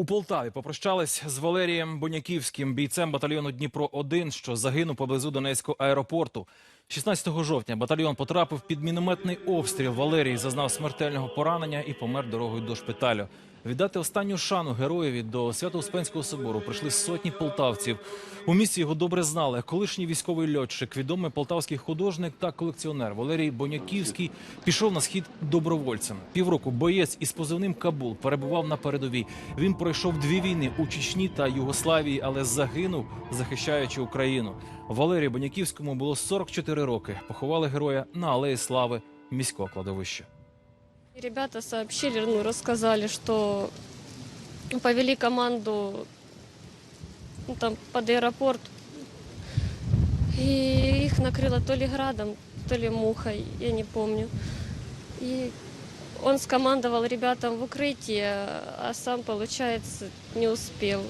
У Полтаві попрощались з Валерієм Боняківським, бійцем батальйону Дніпро 1 що загинув поблизу Донецького аеропорту. 16 жовтня батальйон потрапив під мінометний обстріл. Валерій зазнав смертельного поранення і помер дорогою до шпиталю. Віддати останню шану героєві до Свято-Успенського собору прийшли сотні полтавців. У місті його добре знали. Колишній військовий льотчик, відомий полтавський художник та колекціонер Валерій Боняківський пішов на схід добровольцем. Півроку боєць із позивним Кабул перебував на передовій. Він пройшов дві війни у Чечні та Югославії, але загинув, захищаючи Україну. Валерію Боняківському було 44 роки. Поховали героя на алеї слави міського кладовища. И Ребята сообщили, ну, рассказали, что повели команду ну, там, под аэропорт. И их накрыло то ли градом, то ли мухой, я не помню. И он скомандовал ребятам в укрытие, а сам, получается, не успел.